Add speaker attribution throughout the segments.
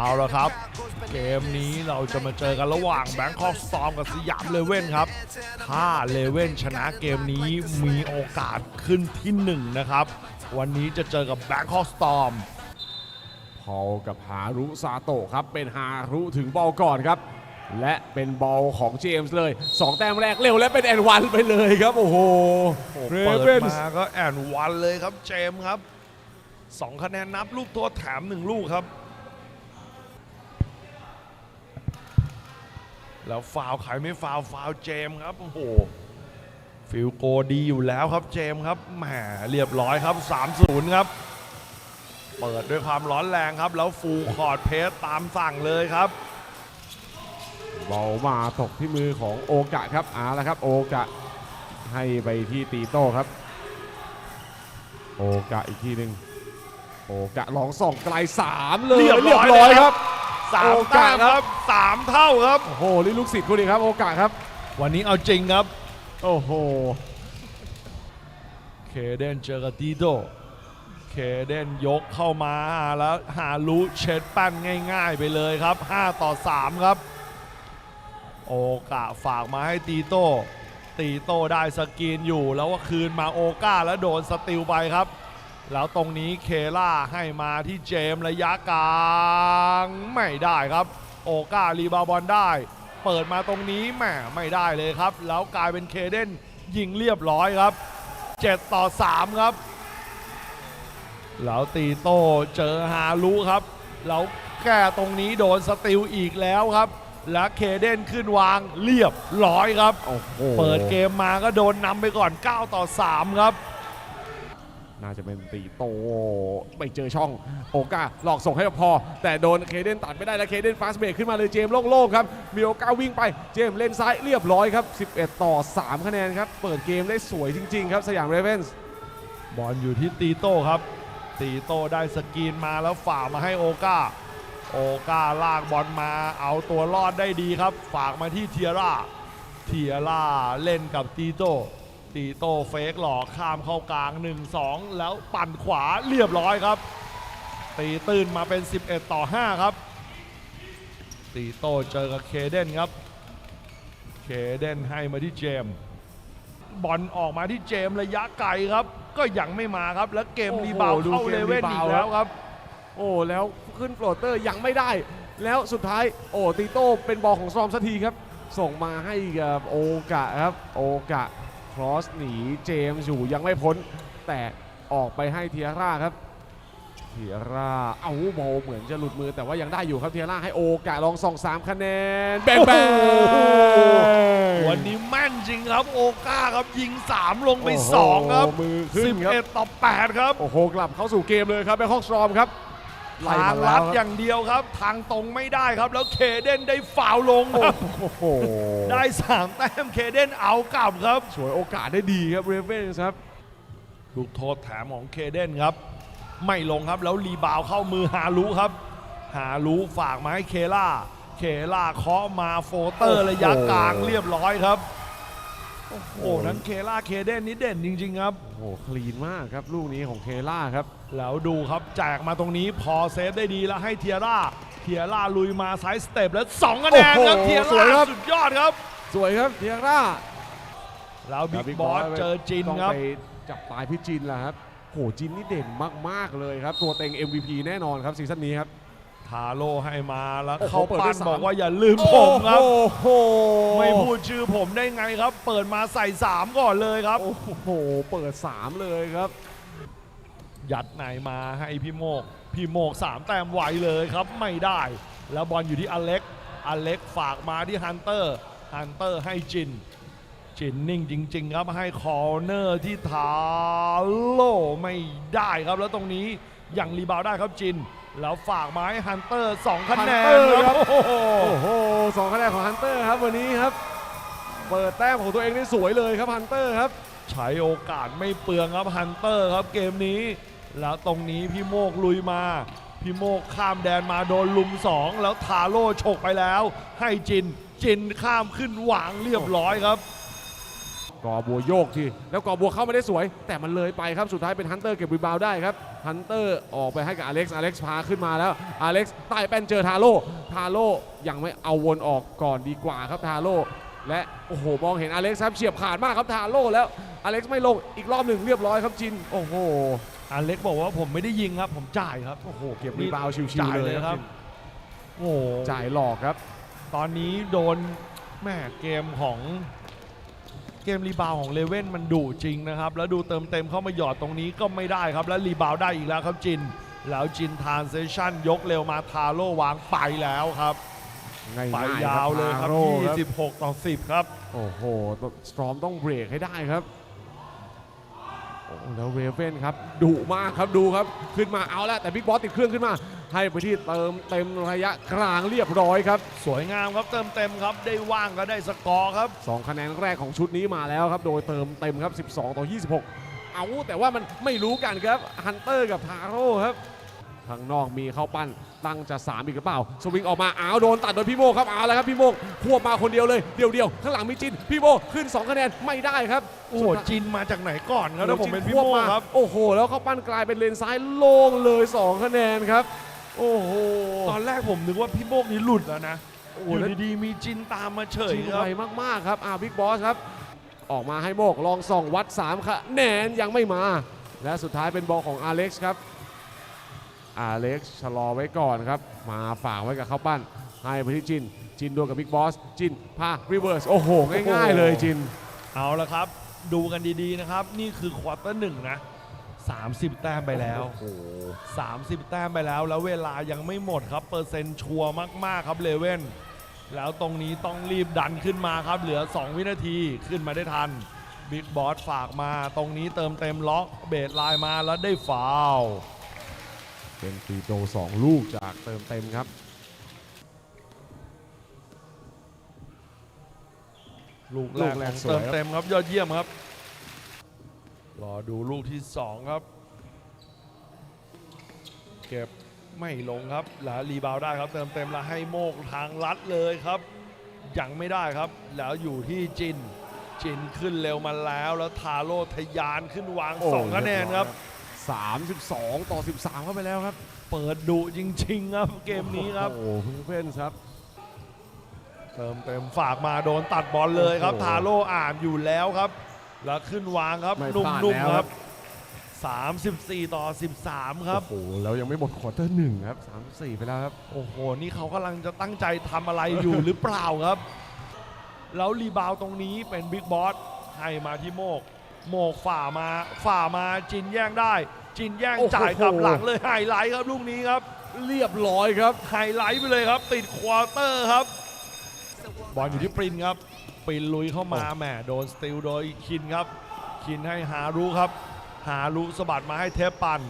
Speaker 1: เอาละครับ เกมนี้เราจะมาเจอกันระหว่างแบงคอกสตอมกับสยามเลเว่นครับ ถ้าเลเว่นชนะเกมนี้มีโอกาสขึ้นที่หนึ่งนะครับ วันนี้จะเจอกับแบงคอกสตอม
Speaker 2: พอลกับฮารุซาโตะครับ เป็นฮารุถึงบอลก่อนครับ และเป็นบอลของเจมส์เลย 2 แต้มแรกเร็วและเป็นแอนวันไปเลยครับ โอ้โห
Speaker 1: เปิดมาก็แอนวันเลยครับเจมส์ครับสองคะแนนนับลูกโทษแถมหนึ่งลูกครับ แล้วฟาวใครไม่ฟาวฟาวเจมส์ครับ โอ้โห ฟิลโกดีอยู่แล้วครับเจมส์ครับแหมเรียบร้อยครับ 3-0 ครับ เปิดด้วยความร้อนแรงครับ แล้วฟูลคอร์ดเพสตามสั่งเลยครับ
Speaker 2: บอลมาตกที่มือของโอกะครับเอาละครับ โอกะให้ไปที่ตีโต้ครับ โอกะอีกทีหนึ่งโอกะลองส่องไกล3เลย
Speaker 1: เรียบร้อย
Speaker 2: ร้อย
Speaker 1: เลย
Speaker 2: ค
Speaker 1: ครั
Speaker 2: รับ
Speaker 1: บ สาม
Speaker 2: โอกา
Speaker 1: แต้
Speaker 2: ส
Speaker 1: ม
Speaker 2: ค
Speaker 1: ค
Speaker 2: รั
Speaker 1: รับ บสามเท่าครับ
Speaker 2: โอ้โหนี่ลูกศิษย์คุณดีครับโอกะครับ
Speaker 1: วันนี้เอาจริงครับ
Speaker 2: โอ้โห
Speaker 1: เคเดนเจอกับดีโด เคเดนยกเข้ามาแล้วหาลุเช็ดแป้นง่ายๆไปเลยครับ 5 ต่อ 3 ครับ โอกาฝากมาให้ตีโต้ ตีโต้ได้สกรีนอยู่แล้วก็คืนมาโอกาแล้วโดนสติลไปครับ แล้วตรงนี้เคล่าให้มาที่เจมส์ระยะกลางไม่ได้ครับ โอการีบาวบอลได้ เปิดมาตรงนี้แหมไม่ได้เลยครับ แล้วกลายเป็นเคเดนยิงเรียบร้อยครับ 7 ต่อ 3 ครับ แล้วตีโต้เจอฮารุครับแล้วแก้ตรงนี้โดนสติลอีกแล้วครับ และเคเดนขึ้นวางเรียบร้อยครับ
Speaker 2: โอ้โห
Speaker 1: เปิดเกมมาก็โดนนำไปก่อน 9 ต่อ 3 ครับ
Speaker 2: น่าจะเป็นตีโตไปเจอช่องโอกาหลอกส่งให้พอ แต่โดนเคเดนตัดไม่ได้แล้วเคเดนฟาสเบรกขึ้นมาเลยเจมโล่งๆครับมีโอกาวิ่งไปเจมเลนซ้ายเรียบร้อยครับ 11 ต่อ 3 คะแนนครับ เปิดเกมได้สวยจริง ๆ ครับสยามเรเวนส์
Speaker 1: บอลอยู่ที่ตีโต้ครับ ตีโต้ได้สกรีนมาแล้วฝ่ามาให้โอกาโอกาลากบอลมาเอาตัวรอดได้ดีครับ ฝากมาที่เทียร่าเทียร่าเล่นกับตีโต้ ตีโต้เฟกหลอกข้ามเข้ากลาง 1-2 แล้วปั่นขวาเรียบร้อยครับ ตีตื้นมาเป็น 11 ต่อ 5 ครับ ตีโต้เจอกับเคเดนครับ เคเดนให้มาที่เจมส์บอลออกมาที่เจมส์ระยะไกลครับ ก็ยังไม่มาครับ แล้วเกม
Speaker 2: โอ้โห
Speaker 1: รีบาวด์
Speaker 2: ดู
Speaker 1: เข้า
Speaker 2: เกม
Speaker 1: เลเว่น
Speaker 2: รี
Speaker 1: อี
Speaker 2: บาวด์
Speaker 1: กแล้วครับ
Speaker 2: โอ้แล้วขึ้นโฟลเตอร์ยังไม่ได้ แล้วสุดท้ายโอ้ตีโต้เป็นบอลของซอมสักทีครับ ส่งมาให้กับโอกะครับ โอกะค รอสหนีเจมส์อยู่ยังไม่พ้น แต่ออกไปให้เทียร่าครับ เทียร่าเอาบอลเหมือนจะหลุดมือแต่ว่ายังได้อยู่ครับเทียร่าให้โอกะลองส่อง3คะแนนแบงแบง
Speaker 1: วันนี้แม่นจริงครับโอกาครับยิง 3 ลงไป
Speaker 2: โอ้โห
Speaker 1: 2ครับ
Speaker 2: มือขึ้นครับ
Speaker 1: 11ต่อ8ครับ
Speaker 2: โอ้โหกลับเข้าสู่เกมเลยครับแบงคอกสตรอมครับ ไล่
Speaker 1: ทาง
Speaker 2: มา
Speaker 1: ลั
Speaker 2: แล้
Speaker 1: ด
Speaker 2: วครับ
Speaker 1: อย่างเดียวครับ ทางตรงไม่ได้ครับ แล้วเคเดนได้ฟาวล์ลงครับ
Speaker 2: โอ้โห
Speaker 1: ได้3แต้มเคเดนเอากลับครับ
Speaker 2: ฉวยโอกาสได้ดีครับเรเวนส์ครับ
Speaker 1: ลูกโทษแถมของเคเดนครับ ไม่ลงครับแล้วรีบาวด์เข้ามือฮารุครับ ฮารุฝากมาให้เคล่า เคล่าเคาะมาโฟเตอร์
Speaker 2: โอ้โห
Speaker 1: ระยะกลางเรียบร้อยครับ โอ้โห นั้นเคล่าเคเดนนี่เด่นจริง ๆ ครับ
Speaker 2: โอ้โหคลีนมากครับ ลูกนี้ของเคล่าครับ
Speaker 1: แล้วดูครับแจกมาตรงนี้พอเซฟได้ดีแล้วให้เทียร่า เทียร่าลุยมาไซส์สเต็ปแล้ว2คะแนนครับ
Speaker 2: โอ้โห
Speaker 1: เทีย
Speaker 2: สวยครั
Speaker 1: ร่า
Speaker 2: บ
Speaker 1: สุดยอดครับ
Speaker 2: สวยครับเทียร่า
Speaker 1: แล้วบิ๊กบอสเจอจิน
Speaker 2: ต้อง
Speaker 1: ครับ
Speaker 2: ไปจับปลายพี่จินแหละครับโหจินนี่เด่นมากๆเลยครับ ตัวเต็ง MVP แน่นอนครับซีซั่นนี้ครับ
Speaker 1: ทาโร่ให้มาแล้ว
Speaker 2: โอ้โห
Speaker 1: เขา
Speaker 2: เปิดด้
Speaker 1: ปั้
Speaker 2: วนยสาม
Speaker 1: บอกว่าอย่าลืมผมครับ
Speaker 2: โอ้โห
Speaker 1: ไม่พูดชื่อผมได้ไงครับ เปิดมาใส่ 3 ก่อนเลยครับ
Speaker 2: โอ้โห เปิด 3 เลยครับ
Speaker 1: ยัดไหนมาให้พี่โมก พี่โมก 3 แต้มไวเลยครับไม่ได้ แล้วบอลอยู่ที่อเล็ก อเล็กฝากมาที่ฮันเตอร์ ฮันเตอร์ให้จิน จินนิ่งจริง ๆ ครับให้คอร์เนอร์ที่ทาโลไม่ได้ครับแล้วตรงนี้ยังรีบาวด์ได้ครับจิน แล้วฝากมาให้ฮันเตอร์2คะแนน
Speaker 2: Hunter
Speaker 1: ค
Speaker 2: ครั
Speaker 1: รับ
Speaker 2: บ
Speaker 1: โอ้โห
Speaker 2: โอ้โหสองคะแนนของฮันเตอร์ครับวันนี้ครับ เปิดแต้มของตัวเองได้สวยเลยครับฮันเตอร์ครับ
Speaker 1: ใช้โอกาสไม่เปลืองครับฮันเตอร์ครับเกมนี้ แล้วตรงนี้พี่โมกลุยมา พี่โมกข้ามแดนมาโดนลุม2แล้วทาโร่ฉกไปแล้ว ให้จินจินข้ามขึ้นวางเรียบร้อยครับ
Speaker 2: กอบัวโยกทีแล้วกอบัวเข้าไม่ได้สวย แต่มันเลยไปครับสุดท้ายเป็นฮันเตอร์เก็บรีบาวด์ได้ครับฮันเตอร์ออกไปให้กับอเล็กซ์อเล็กซ์พาขึ้นมาแล้วอเล็กซ์ใต้แป้นเจอทาโร่ทาโร่ยังไม่เอาวนออกก่อนดีกว่าครับทาโร่และโอ้โหมองเห็นอเล็กซ์ครับเฉียบขาดมากครับทาโร่แล้วอเล็กซ์ไม่ลงอีกรอบหนึ่งเรียบร้อยครับจินโอ้โห
Speaker 1: อเล็กบอกว่าผมไม่ได้ยิงครับ ผมจ่ายครับ
Speaker 2: โอ้โห เก็บรีบาวด์ชิว
Speaker 1: จ่า
Speaker 2: ๆ
Speaker 1: ย
Speaker 2: เล
Speaker 1: เลยย
Speaker 2: ค
Speaker 1: ค
Speaker 2: รั
Speaker 1: รับ บ โอ้โห
Speaker 2: จ่ายหลอกครับ
Speaker 1: ตอนนี้โดนแม่เกมของเกมรีบาวของเลเว่นมันดุจริงนะครับ แล้วดูเติมเต็มเข้ามาหยอดตรงนี้ก็ไม่ได้ครับ แล้วรีบาวได้อีกแล้วครับจิน แล้วจินทานเซชั่น ยกเร็วมาทาโร่วางไปแล้วครับ
Speaker 2: ง่าย
Speaker 1: ไป
Speaker 2: ๆ
Speaker 1: ยาวเลยครับ
Speaker 2: ทาโร่ครับ
Speaker 1: 26 ต่อ 10 ครับ
Speaker 2: โอ้โหสตรอมต้องเบรกให้ได้ครับโอ้ แล้วเรเวนครับดุมากครับดูครับขึ้นมาเอาแล้วแต่บิ๊กบอสติดเครื่องขึ้นมา ให้ไปที่เติมเต็มระยะกลางเรียบร้อยครับ
Speaker 1: สวยงามครับเติมเต็มครับได้ว่างก็ได้สกอร์ครับ
Speaker 2: 2 คะแนนแรกของชุดนี้มาแล้วครับ โดยเติมเต็มครับ 12 ต่อ 26 เอาแต่ว่ามันไม่รู้กันครับฮันเตอร์กับทาโร่ครับ ข้างนอกมีเข้าปั้นตั้งจะ3อีกหรือเปล่า สวิงออกมาอ้าวโดนตัดโดยพี่โมกครับเอาแล้วครับพี่โมกควบมาคนเดียวเลยเดียวเดียวๆข้างหลังมีจินพี่โมขึ้น2คะแนนไม่ได้ครับ
Speaker 1: โอ้โหจินมาจากไหนก่อนครับถ้าผมเป็นพี่
Speaker 2: ควบ
Speaker 1: โม
Speaker 2: มา
Speaker 1: ครับ
Speaker 2: โอ้โห แล้วเข้าปั้นกลายเป็นเลนซ้ายโล่งเลย 2 คะแนนครับ โอ้โห
Speaker 1: ตอนแรกผมนึกว่าพี่โมกนี้หลุดแล้วนะ
Speaker 2: โอ้
Speaker 1: อ
Speaker 2: โห
Speaker 1: ยู่
Speaker 2: แล้ว
Speaker 1: ดีๆมีจินตามมาเฉย
Speaker 2: ชิง
Speaker 1: ครั
Speaker 2: ไว
Speaker 1: บ
Speaker 2: มากๆครับอ่าบิ๊กบอสครับ ออกมาให้โมกลองส่องวัด3คะแนนยังไม่มา และสุดท้ายเป็นบอลของอาเล็กซ์ครับ อาเล็กซ์ชะลอไว้ก่อนครับ มาฝากไว้กับข้าวปั้น ให้ไปที่จิน จินดวลกับบิ๊กบอส จินพารีเวิร์ส โอ้โห ง่ายๆเลยจิน
Speaker 1: เอาละครับ ดูกันดีๆนะครับ นี่คือควอเตอร์หนึ่งนะ 30 แต้มไปแล้ว
Speaker 2: โอ้โห
Speaker 1: 30 แต้มไปแล้ว แล้วเวลายังไม่หมดครับ เปอร์เซ็นต์ชัวร์มากๆครับเลเว่น แล้วตรงนี้ต้องรีบดันขึ้นมาครับ เหลือ 2 วินาทีขึ้นมาได้ทันบิ๊กบอสฝากมา ตรงนี้เติมเต็มล็อกเบสไลน์มาแล้วได้ฟาวล์
Speaker 2: เป็นฟรีโต2ลูกจากเติมเต็มครับ
Speaker 1: ลูกแรกของเติมเต็มครับยอดเยี่ยมครับ รอดูลูกที่ 2 ครับ เก็บไม่ลงครับแล้วรีบาวได้ครับเติมเต็มแล้วให้โมกทางลัดเลยครับยังไม่ได้ครับ แล้วอยู่ที่จินจินขึ้นเร็วมาแล้วแล้วทาโร่ทะยานขึ้นวาง
Speaker 2: โอ้
Speaker 1: 2คะแนนครับ
Speaker 2: 32 ต่อ 13 เข้าไปแล้วครับ
Speaker 1: เปิดดุจริง ๆ ครับเกมนี้ครับ
Speaker 2: โอ้โหเพื่อนครับ
Speaker 1: เติมเต็มฝากมาโดนตัดบอลเลยครับ
Speaker 2: โอ้โห
Speaker 1: ทาโร่อ่านอยู่แล้วครับ แล้วขึ้นวางครับ
Speaker 2: ไม่
Speaker 1: นุ่
Speaker 2: พลาด
Speaker 1: ม
Speaker 2: แล้ว
Speaker 1: ๆค
Speaker 2: ครั
Speaker 1: รับบ34 ต่อ 13 ครับ
Speaker 2: โอ้โหแล้วยังไม่หมดควอเตอร์หนึ่งครับ 34 ไปแล้วครับ
Speaker 1: โอ้โห นี่เขากำลังจะตั้งใจทำอะไรอยู่ หรือเปล่าครับ แล้วรีบาวด์ตรงนี้เป็นบิ๊กบอสให้มาที่โมก โมกฝ่ามาฝ่ามาจินแย่งได้ จินแย่ง
Speaker 2: โอ้โห
Speaker 1: จ่ายกลับหลังเลยไฮไลท์ครับลูกนี้ครับ
Speaker 2: เรียบร้อยครับ
Speaker 1: ไฮไลท์ไปเลยครับ ติดควอเตอร์ครับ บอลอยู่ที่ปรินครับปรินลุยเข้ามาแหมโดนสติลโดยคินครับ คินให้หารุครับ หารุสะบัดมาให้เทปปัน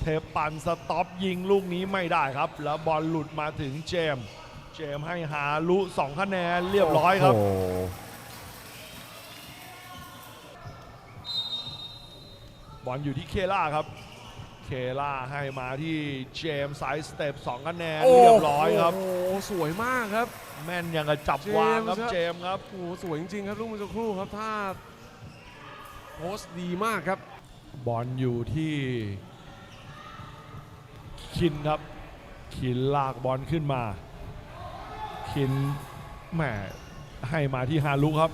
Speaker 1: เทปปันสต็อปยิงลูกนี้ไม่ได้ครับ แล้วบอลหลุดมาถึงเจมส์เจมส์ให้หารุ2คะแนนเรียบร้อยครับ
Speaker 2: โโห
Speaker 1: บอลอยู่ที่เคล่าครับ เคล่าให้มาที่เจมส์ไซส์สเต็ป2คะแนนเรียบร้อยครับ
Speaker 2: โอ้โหสวยมากครับ
Speaker 1: แม่นยังกับจับวางครับ
Speaker 2: เจ
Speaker 1: เจ
Speaker 2: ม
Speaker 1: ม
Speaker 2: ส์
Speaker 1: ส์
Speaker 2: ค
Speaker 1: ค
Speaker 2: รั
Speaker 1: รับบ
Speaker 2: โอ้โหสวยจริงๆครับลูกเมื่อสักครู่ครับถ้าโพสต์ดีมากครับ
Speaker 1: บอลอยู่ที่คินครับ คินลากบอลขึ้นมา คินแหมให้มาที่ฮารุครับ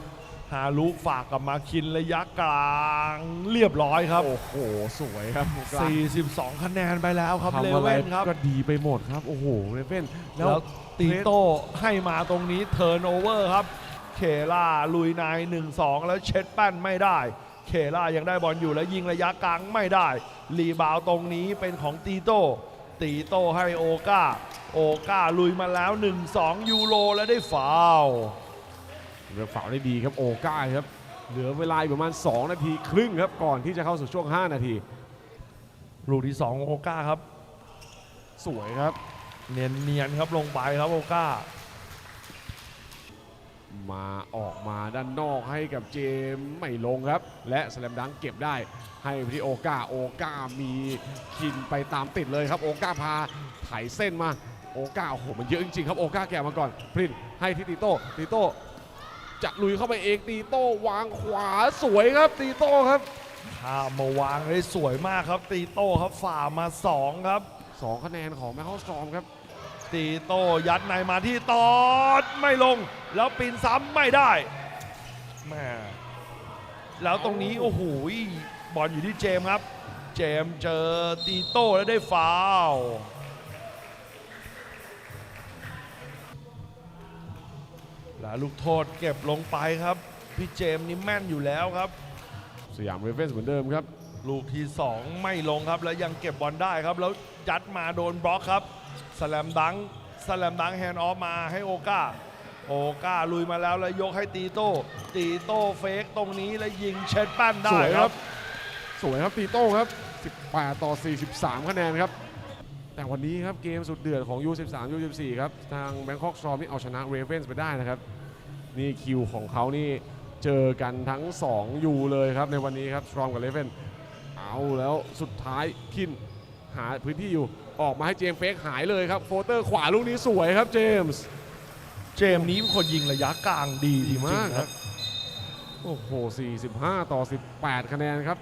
Speaker 1: ฮารุฝากกลับมาคินระยะกลางเรียบร้อยครับ
Speaker 2: โอ้โห สวยครับ
Speaker 1: 42 คะแนนไปแล้วครับ
Speaker 2: ทำ
Speaker 1: เล
Speaker 2: อะไร
Speaker 1: เว่นครับ
Speaker 2: ก็ดีไปหมดครับ โอ้โหเลเว่นแล้
Speaker 1: แล้ววตีโต้ให้มาตรงนี้เทิร์นโอเวอร์ครับ เคล่าลุยนาย 1-2 แล้วเช็ดแป้นไม่ได้ เคล่ายังได้บอลอยู่แล้วยิงระยะกลางไม่ได้ รีบาวด์ตรงนี้เป็นของตีโต้ ตีโต้ให้โอกาโอกาลุยมาแล้ว 1-2 ยูโรแล้วได้ฟาวล์
Speaker 2: เลือกฝาวได้ดีครับโอก้าครับ เหลือเวลาอีกประมาณ 2 นาทีครึ่งครับก่อนที่จะเข้าสู่ช่วง 5 นาที
Speaker 1: ลูกที่2โอกาครับ
Speaker 2: สวยครับ
Speaker 1: เนียนๆครับลงไปครับโอกา
Speaker 2: มาออกมาด้านนอกให้กับเจมส์ไม่ลงครับ และสแลมดังเก็บได้ให้ไปที่โอกาโอกามีคินไปตามติดเลยครับ โอกาพาไถเส้นมาโอกาโอ้โหมันเยอะจริงๆครับโอกาแกะมาก่อนพรินให้ที่ติโต้ติโต้ จะลุยเข้าไปเองตีโต้วางขวาสวยครับตีโต้ครับ
Speaker 1: ข้ามมาวางได้สวยมากครับ ตีโต้ครับฝ่ามา 2 ครับ
Speaker 2: 2 คะแนนของแมคคอสตรอมครับ
Speaker 1: ตีโต้ยัดในมาที่ตอดไม่ลง แล้วปีนซ้ำไม่ได้แม่แล้วตรงนี้ โอ้โหบอลอยู่ที่เจมส์ครับ เจมส์เจอตีโต้แล้วได้ฟาวล์ แล้วลูกโทษเก็บลงไปครับ พี่เจมส์นี่แม่นอยู่แล้วครับ
Speaker 2: สยามเรเวนส์เหมือนเดิมครับ
Speaker 1: ลูกที่ 2 ไม่ลงครับ แล้วยังเก็บบอลได้ครับ แล้วยัดมาโดนบล็อกครับสแลมดังสแลมดังแฮนด์ออฟมาให้โอกาโอกาลุยมาแล้วแล้วยกให้ตีโต้ ตีโต้เฟกตรงนี้แล้วยิงเช็ดแป้น
Speaker 2: ส
Speaker 1: ได้
Speaker 2: วย
Speaker 1: ค
Speaker 2: ค
Speaker 1: รั
Speaker 2: รับ บ สวยครับตีโต้ครับ 18 ต่อ 43 คะแนนครับ แต่วันนี้ครับเกมสุดเดือดของ U13 U14 ครับ ทางแบงคอกซอมนี่เอาชนะเรเวนส์ไปได้นะครับ นี่คิวของเขานี่เจอกันทั้ง2ยูเลยครับในวันนี้ครับสตรอมกับเรเวนเอาแล้วสุดท้ายคินหาพื้นที่อยู่ออกมาให้เจมส์เฟกหายเลยครับโฟเตอร์ขวาลูกนี้สวยครับเจมส์
Speaker 1: เจมส์นี้เป็นคนยิงระยะกลางดีจริง
Speaker 2: มาก
Speaker 1: ๆ
Speaker 2: ค
Speaker 1: ค
Speaker 2: รั
Speaker 1: รับบ
Speaker 2: โอ้โห 45 ต่อ 18 คะแนนครับ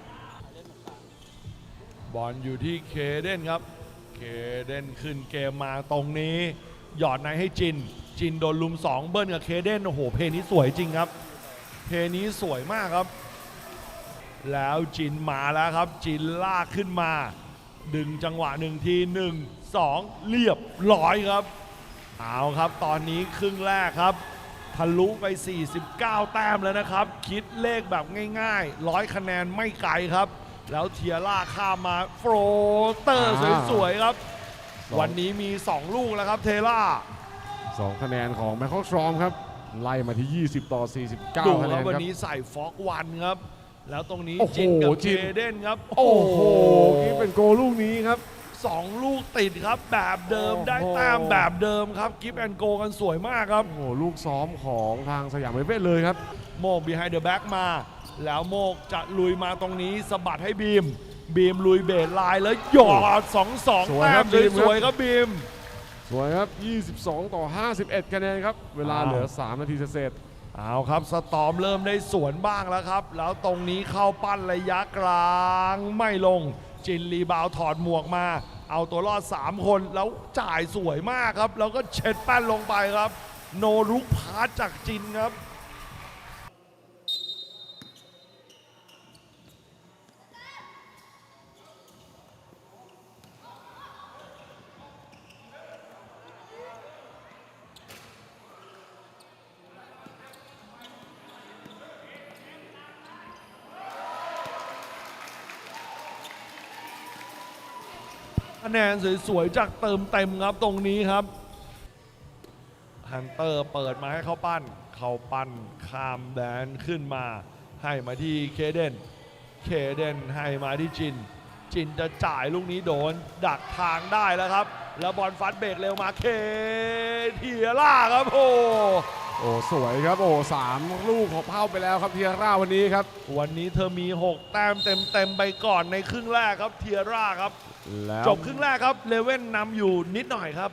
Speaker 1: บอลอยู่ที่เคเดนครับ เคเดนขึ้นเกมมาตรงนี้ หยอดในให้จิน จินโดนลุม 2 เบิ้ลกับเคเดนโอ้โห เพลงนี้สวยจริงครับ เพลงนี้สวยมากครับ แล้วจินมาแล้วครับ จินลากขึ้นมา ดึงจังหวะหนึ่งทีหนึ่งสองเรียบร้อยครับ เอาครับตอนนี้ครึ่งแรกครับทะลุไป 49 แต้มแล้วนะครับ คิดเลขแบบง่ายๆร้อยคะแนนไม่ไกลครับ แล้วเทียร่าข้ามมาโฟรเตอร์
Speaker 2: อ่า
Speaker 1: สวยๆครับ
Speaker 2: สอง
Speaker 1: วันนี้มี 2 ลูกแล้วครับเทล่า
Speaker 2: 2คะแนนของแมคคอสตรอมครับ ไล่มาที่ 20 ต่อ
Speaker 1: ดู
Speaker 2: 49 คะ
Speaker 1: ค
Speaker 2: แน
Speaker 1: รับ
Speaker 2: น
Speaker 1: วัน
Speaker 2: ครับ
Speaker 1: นี้ใส่ฟอกวันครับ แล้วตรงนี้
Speaker 2: โอ้โห
Speaker 1: จินกับ
Speaker 2: จิ
Speaker 1: เคนเดนครับ
Speaker 2: โอ้โหนี่เป็นโกลลูกนี้ครับ
Speaker 1: สองลูกติดครับแบบเดิม
Speaker 2: โอ้โห
Speaker 1: ได้แต้มแบบเดิมครับกิฟแอนโกกันสวยมากครับ
Speaker 2: โอ้โห ลูกซ้อมของทางสยามเรเวนเลยครับ
Speaker 1: โมก behind the back มา แล้วโมกจะลุยมาตรงนี้สะบัดให้บีม บีมลุยเบสไลน์แล้วหยอดสองสอง
Speaker 2: สวย
Speaker 1: แต้
Speaker 2: ครั
Speaker 1: ม
Speaker 2: บบีมครับ
Speaker 1: สวยๆครับบีม
Speaker 2: สวยครับ 22 ต่อ 51คะแนนครับ เวลา
Speaker 1: อ้าว
Speaker 2: เหลือ 3 นาทีเศษ
Speaker 1: เอาครับสตอมเริ่มได้สวนบ้างแล้วครับ แล้วตรงนี้เข้าปั้นระยะกลางไม่ลง จินรีบาวถอดหมวกมา เอาตัวรอด 3 คนแล้วจ่ายสวยมากครับ แล้วก็เช็ดแป้นลงไปครับ โนรุกพาสจากจินครับ คะแนนสวยๆจากเติมเต็มครับตรงนี้ครับฮันเตอร์เปิดมาให้เขาปั้น เขาปั้นข้ามแดนขึ้นมา ให้มาที่เคเดน เคเดนให้มาที่จิน จินจะจ่ายลูกนี้โดน ดักทางได้แล้วครับ แล้วบอลฟัดเบรกเร็วมาเคเทียร่าครับโอ้
Speaker 2: ๆโอ้สวยครับโอ้สามลูกของเป้าไปแล้วครับเทียร่าวันนี้ครับ
Speaker 1: วันนี้เธอมี 6 แต้มเต็มๆไปก่อนในครึ่งแรกครับเทียร่าครับ
Speaker 2: แล้ว
Speaker 1: จบครึ่งแรกครับเลเว่นนำอยู่นิดหน่อยครับ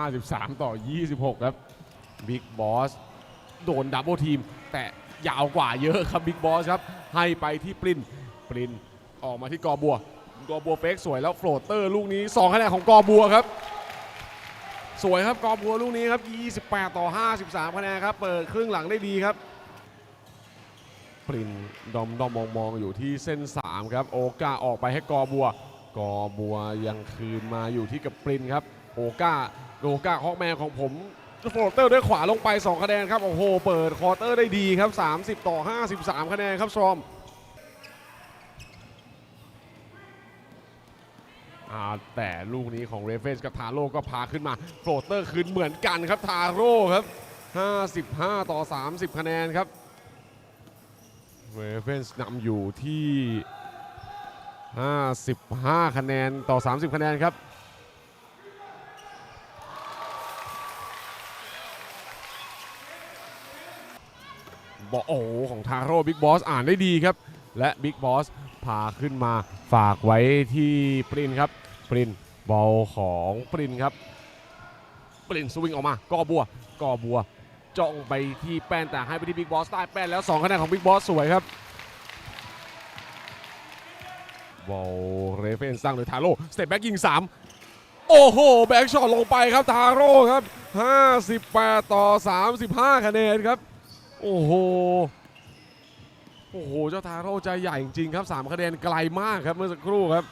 Speaker 2: 53 ต่อ 26 ครับบิ๊กบอสโดนดับเบิลทีม แต่ยาวกว่าเยอะครับบิ๊กบอสครับ ให้ไปที่ปรินปรินออกมาที่กอบัว กอบัวเฟกสวยแล้วโฟลเตอร์ลูกนี้2คะแนนของกอบัวครับ สวยครับกอบัวลูกนี้ครับ 28 ต่อ 53 คะแนนครับ เปิดครึ่งหลังได้ดีครับปรินดอมดอมมองมองอยู่ที่เส้น 3 ครับ โอกาออกไปให้กอบัว กอบัวยังคืนมาอยู่ที่กับปรินครับโอกาโอกาฮอกแมนของผมโฟลเตอร์ด้วยขวาลงไป 2 คะแนนครับ โอ้โห เปิดคอเตอร์ได้ดีครับ 30 ต่อ 53 คะแนนครับซอมแต่ลูกนี้ของเรเฟนส์กับทาโร่ก็พาขึ้นมาโฟลเตอร์คืนเหมือนกันครับทาโร่ครับ 55 ต่อ 30 คะแนนครับเรเฟนส์นำอยู่ที่ 55 คะแนนต่อ 30 คะแนนครับ บอกโอ้ของทาโร่บิ๊กบอสอ่านได้ดีครับ และบิ๊กบอสพาขึ้นมาฝากไว้ที่ปรินครับ ปรินบอลของปรินครับ ปรินสวิงออกมากอบัวกอบัวจ้องไปที่แป้นแต่ให้ไปที่บิ๊กบอสใต้แป้นแล้ว 2 คะแนนของบิ๊กบอสสวยครับ บอลเรเฟนสร้างโดยทาโร่สเตปแบ็กยิง 3 โอ้โห แบ็กช็อตลงไปครับทาโร่ครับ 58 ต่อ 35 คะแนนครับ โอ้โห โอ้โห เจ้าทาโร่ใจใหญ่จริงครับ 3 คะแนนไกลมากครับเมื่อสักครู่ครับ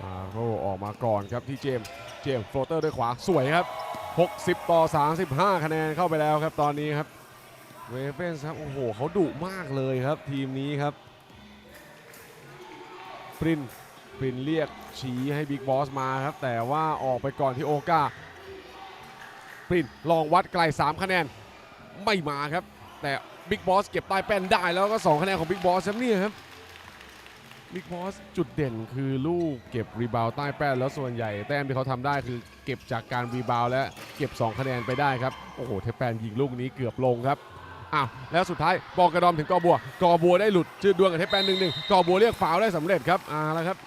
Speaker 2: ทาโร่ออกมาก่อนครับที่เจมส์เจมส์โฟลเตอร์ด้วยขวาสวยครับ 60 ต่อ 35 คะแนนเข้าไปแล้วครับตอนนี้ครับ เวเฟนส์ครับ โอ้โหเขาดุมากเลยครับทีมนี้ครับปรินปรินเรียกชี้ให้บิ๊กบอสมาครับ แต่ว่าออกไปก่อนที่โอกาปรินลองวัดไกล 3 คะแนนไม่มาครับ แต่บิ๊กบอสเก็บใต้แป้นได้แล้วก็ 2 คะแนนของบิ๊กบอสครับนี่ครับบิ๊กบอสจุดเด่นคือลูกเก็บรีบาวใต้แป้นแล้วส่วนใหญ่แต้มที่เขาทำได้คือเก็บจากการรีบาวและเก็บ 2 คะแนนไปได้ครับ โอ้โหเทปแปนยิงลูกนี้เกือบลงครับ อ้าวแล้วสุดท้ายบอกระดอมถึงกอบัวกอบัวได้หลุดจืดดวงกับเทปแปนหนึ่งหนึ่งกอบัวเรียกฟาวล์ได้สำเร็จครับอ่าแล้วครับ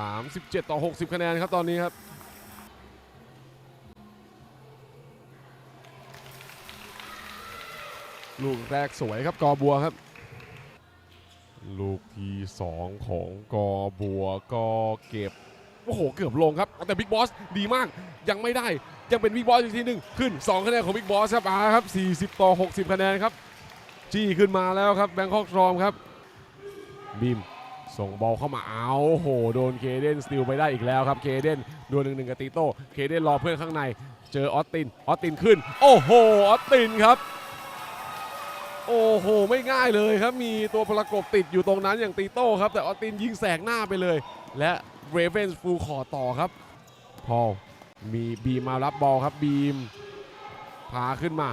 Speaker 2: 37 ต่อ 60 คะแนนครับตอนนี้ครับลูกแรกสวยครับกอบัวครับ ลูกที่ 2 ของกอบัวก็เก็บ อ้โห เกือบลงครับ แต่บิ๊กบอสดีมากยังไม่ได้ยังเป็นบิ๊กบอสอีกทีหนึ่งขึ้น 2 คะแนนของบิ๊กบอสครับอาครับ 40 ต่อ 60 คะแนนครับ จี้ขึ้นมาแล้วครับแบงคอกทรอมครับบีมส่งบอลเข้ามาเอาโอ้โห โดนเคเดนสติลไปได้อีกแล้วครับเคเดนดวลหนึ่งหนึ่งกับตีโต้เคเดนรอเพื่อนข้างใน เจอออสตินออสตินขึ้น โอ้โหออสตินครับ โอ้โห ไม่ง่ายเลยครับ มีตัวประกบติดอยู่ตรงนั้นอย่างตีโต้ครับ แต่ออตินยิงแสกหน้าไปเลย และเรเวนส์ฟูลคอต่อครับพอมีบีมมารับบอลครับบีม พาขึ้นมา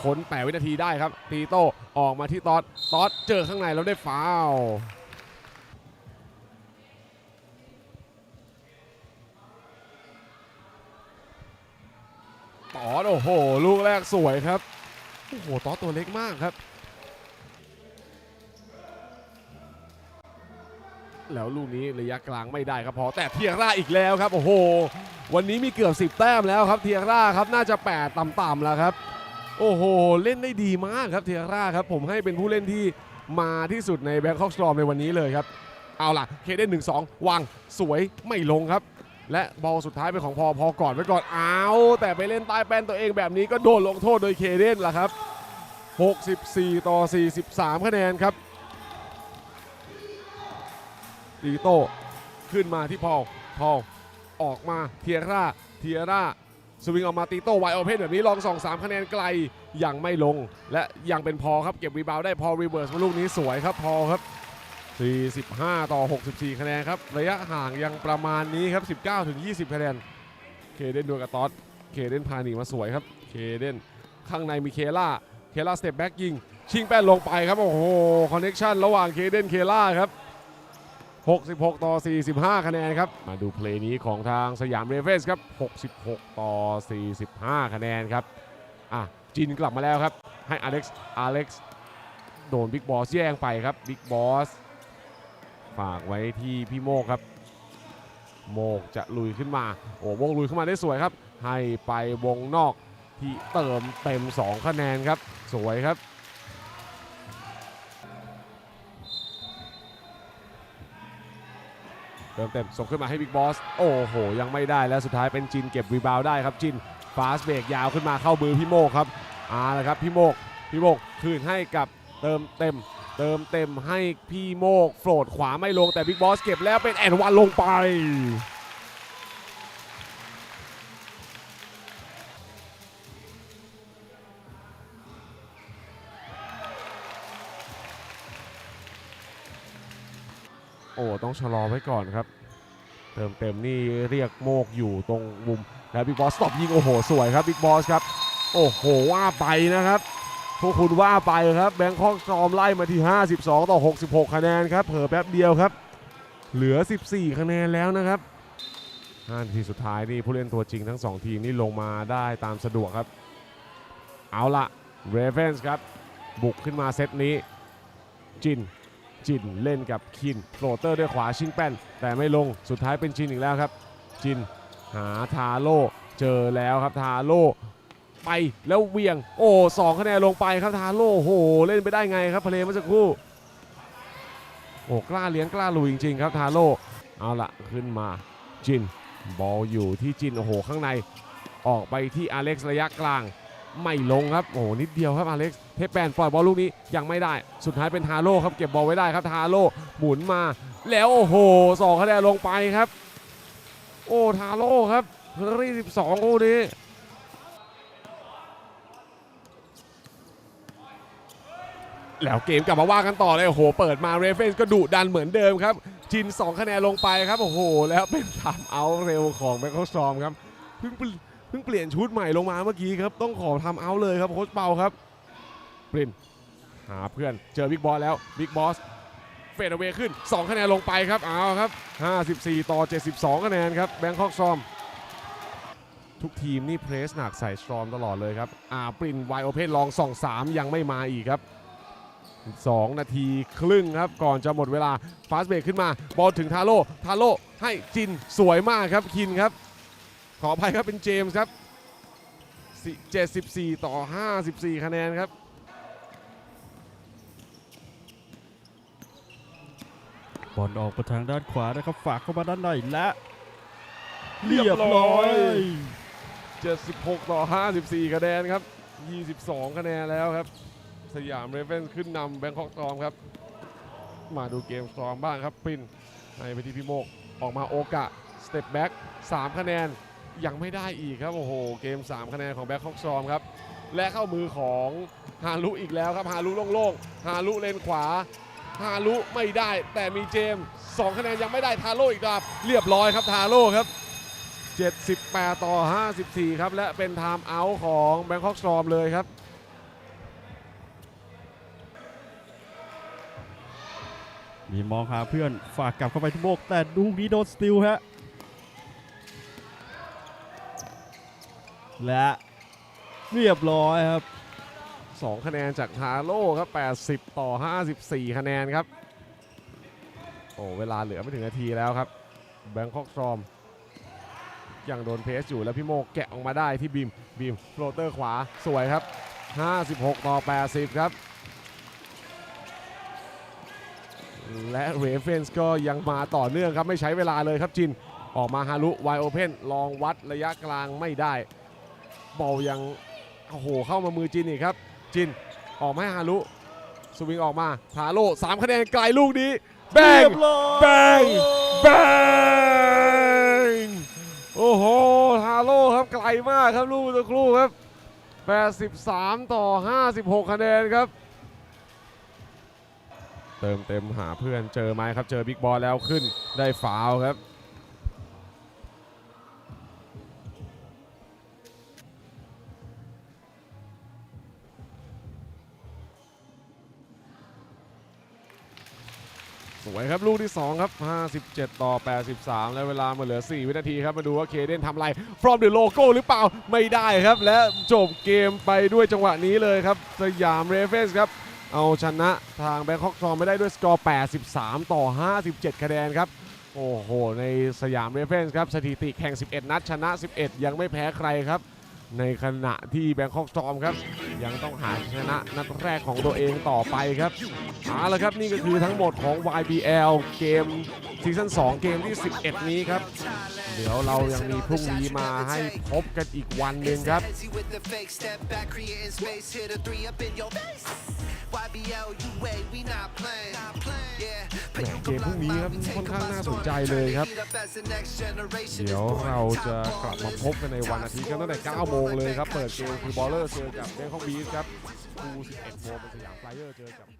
Speaker 2: พ้น8วินาทีได้ครับ ตีโต้ออกมาที่ตอดตอดเจอข้างในแล้วได้ฟาวตอดโอ้โห ลูกแรกสวยครับ โอ้โหตอดตัวเล็กมากครับ แล้วลูกนี้ระยะกลางไม่ได้ครับพอแต่เทียร่าอีกแล้วครับโอ้โห วันนี้มีเกือบ 10 แต้มแล้วครับเทียร่าครับน่าจะ 8 ต่ำๆแล้วครับ โอ้โห เล่นได้ดีมากครับเทียร่าครับ ผมให้เป็นผู้เล่นที่มาที่สุดในแบงคอกสตรอมในวันนี้เลยครับ เอาล่ะเคเดนหนึ่งสองวางสวยไม่ลงครับ และบอลสุดท้ายเป็นของพอพอก่อนไว้ก่อนเอาแต่ไปเล่นใต้แป้นตัวเองแบบนี้ก็โดนลงโทษโดยเคเดนล่ะครับ 64 ต่อ 43 คะแนนครับ ตีโต้ขึ้นมาที่พอลพอลออกมาเทียร่าเทียร่าสวิงออกมาตีโต้ไวโอเพนแบบนี้ลองสอง3คะแนนไกลยังไม่ลง และยังเป็นพอครับเก็บรีบาวได้พอรีเวิร์สมาลูกนี้สวยครับพอครับ 45 ต่อ 64 คะแนนครับ ระยะห่างยังประมาณนี้ครับ 19 ถึง 20 คะแนน เคเดนดวลกับตอสเคเดนพาหนีมาสวยครับ เคเดนข้างในมีเคล่า เคล่าสเต็ปแบ็กยิง ชิงแป้นลงไปครับ โอ้โห คอนเน็ชันระหว่างเคเดนเคล่าครับ 66 ต่อ 45 คะแนนครับ มาดูเพลย์นี้ของทางสยามเรเฟสครับ 66 ต่อ 45 คะแนนครับ อะจินกลับมาแล้วครับ ให้อเล็กซ์ อเล็กซ์โดนบิ๊กบอสแย่งไปครับ บิ๊กบอสฝากไว้ที่พี่โมกครับ โมกจะลุยขึ้นมา โอ้โมกลุยขึ้นมาได้สวยครับ ให้ไปวงนอกที่เติมเต็ม 2 คะแนนครับ สวยครับ เติมเต็มส่งขึ้นมาให้บิ๊กบอส โอ้โห ยังไม่ได้แล้วสุดท้ายเป็นจินเก็บรีบาวด์ได้ครับจินฟาสเบรกยาวขึ้นมาเข้ามือพี่โมกครับอ่าละครับพี่โมกพี่โมกคืนให้กับเติมเต็ม เติมเต็มให้พี่โมกโฟลดขวาไม่ลงแต่บิ๊กบอสเก็บแล้วเป็นแอนวันลงไป โอ้ต้องชะลอไว้ก่อนครับ เติมเต็มนี่เรียกโมกอยู่ตรงมุมแล้วบิ๊กบอสตบยิงโอ้โหสวยครับบิ๊กบอสครับ โอ้โหว่าไปนะครับพวกคุณว่าไปครับแบงคอกซอมไล่มาที่ 52 ต่อ 66 คะแนนครับเผลอแป๊บเดียวครับ เหลือ 14 คะแนนแล้วนะครับ5นาทีสุดท้ายนี่ผู้เล่นตัวจริงทั้ง 2 ทีมนี่ลงมาได้ตามสะดวกครับ เอาละเรเวนส์ครับ บุกขึ้นมาเซตนี้ จิน จินเล่นกับคินโฟลเตอร์ด้วยขวาชิงแป้น แต่ไม่ลงสุดท้ายเป็นจินอีกแล้วครับ จินหาทาโร่เจอแล้วครับทาโร่ไปแล้วเวียง โอ้สองคะแนนลงไปครับทาโร่โอ้โหเล่นไปได้ไงครับเพลเมื่อสักครู่โอ้กล้าเลี้ยงกล้าลุยจริงๆครับทาโร่เอาละขึ้นมาจินบอลอยู่ที่จินโอ้โหข้างในออกไปที่อเล็กซ์ระยะกลาง ไม่ลงครับโอ้โหนิดเดียวครับอเล็กซ์เทปแปนปล่อยบอลลูกนี้ยังไม่ได้ สุดท้ายเป็นทาโร่ครับเก็บบอลไว้ได้ครับทาโร่หมุนมา แล้วโอ้โหสองคะแนนลงไปครับ โอ้ทาโร่ครับเฮอรี่12คู่นี้แล้วเกมกลับมาว่ากันต่อเลยโอ้โหเปิดมาเรเฟนก็ดุดันเหมือนเดิมครับ จิน 2 คะแนนลงไปครับ โอ้โห แล้วเป็นทามเอาเร็วของแบงคอกซอมครับเพิ่ง เพิ่งเปลี่ยนชุดใหม่ลงมาเมื่อกี้ครับ ต้องขอทำเอาเลยครับโค้ชเปาครับปรินหาเพื่อนเจอบิ๊กบอสแล้วบิ๊กบอสเฟดเอาเวขึ้น 2 คะแนนลงไปครับเอาครับ 54 ต่อ 72 คะแนนครับแบงคอกซอม ทุกทีมนี่เพรสหนักใส่สตรอมตลอดเลยครับอ่าปรินไวโอเพนลองสอง3ยังไม่มาอีกครับ 2 นาทีครึ่งครับก่อนจะหมดเวลาฟาสเบรกขึ้นมา บอลถึงทาโร่ทาโร่ให้จินสวยมากครับคินครับ ขออภัยครับเป็นเจมส์ครับ74 ต่อ 54 คะแนนครับ
Speaker 3: บอลออกไปทางด้านขวานะครับฝากเข้ามาด้านในและเรียบร้อย
Speaker 2: 76 ต่อ 54 คะแนนครับ 22 คะแนนแล้วครับ สยามเรเวนขึ้นนำแบงคอกตอมครับ มาดูเกมสตอมบ้างครับปรินให้ไปที่พี่โมก ออกมาโอกะ สเต็ปแบ็ก3คะแนน ยังไม่ได้อีกครับโอ้โหเกม 3 คะแนนของแบ็คฮอกซอมครับและเข้ามือของฮารุอีกแล้วครับฮารุโล่งๆฮารุเลนขวาฮารุไม่ได้แต่มีเจมส์2คะแนนยังไม่ได้ทาโร่อีกครับเรียบร้อยครับทาโร่ครับ 78 ต่อ 54 ครับ และเป็นไทม์เอาท์ของแบงคอกซอมเลยครับ
Speaker 3: มีมองหาเพื่อนฝากกลับเข้าไปที่โบกแต่ลูนี้โดนสติลฮะ และเรียบร้อยครับ
Speaker 2: 2 คะแนนจากทาโร่ครับ 80 ต่อ 54 คะแนนครับ โอ้เวลาเหลือไม่ถึงนาทีแล้วครับ แบงคอกซอมยังโดนเพสอยู่แล้วพี่โมกแกะออกมาได้ที่บีมบีมโฟลเตอร์ขวาสวยครับ 56 ต่อ 80 ครับ และเรเฟนส์ก็ยังมาต่อเนื่องครับ ไม่ใช้เวลาเลยครับจิน ออกมาฮารุไวโอเพนลองวัดระยะกลางไม่ได้ บอลยังโอ้โหเข้ามามือจินอีกครับ จินออกมาให้ฮารุสวิงออกมาทาโร่สามคะแนนไกลลูกนี้ แบง
Speaker 3: เรียบร้อย
Speaker 2: แบงแบงโอ้โหทาโร่ครับไกลมากครับลูกตะครู่ครับ 83 ต่อ 56 คะแนนครับ เติมเต็มหาเพื่อนเจอไหมครับ เจอบิ๊กบอลแล้วขึ้นได้ฟาวล์ครับ วยครับลูกที่ 2 ครับ 57 ต่อ 83 แล้วเวลามาเหลือ 4 วินาทีครับ มาดูว่าเคเดนทำอะไร from the logo หรือเปล่าไม่ได้ครับ และจบเกมไปด้วยจังหวะนี้เลยครับ สยามเรเฟสครับ เอาชนะทางแบงคอกซอมไม่ได้ด้วยสกอร์ 83 ต่อ 57 คะแนนครับ โอ้โห ในสยามเรเฟนส์ครับ สถิติแข่ง 11 นัดชนะ 11 ยังไม่แพ้ใครครับ ในขณะที่แบงคอกซอมครับ ยังต้องหาชนะนัดแรกของตัวเองต่อไปครับเอาละครับนี่ก็คือทั้งหมดของ YBL เกมซีซั่น2 เกมที่ 11 นี้ครับ เดี๋ยวเรายังมีพรุ่งนี้มาให้พบกันอีกวันหนึ่งครับ
Speaker 4: Busy with the fake step back, creating space. Hit a three up in your face. YBL, you wait, we not playing. Yeah,
Speaker 2: แหมเกมพรุ่งนี้ครับค่อนข้างน่าสนใจเลยครับ เดี๋ยวเราจะกลับมาพบกันในวันอาทิตย์กันตั้งแต่ 9 โมงเลยครับ เปิดเกมคือบอลเลอร์เจอกับแบงคอกบีสครับคู11โมงเป็นสยามไฟเออร์เจอกับสยาม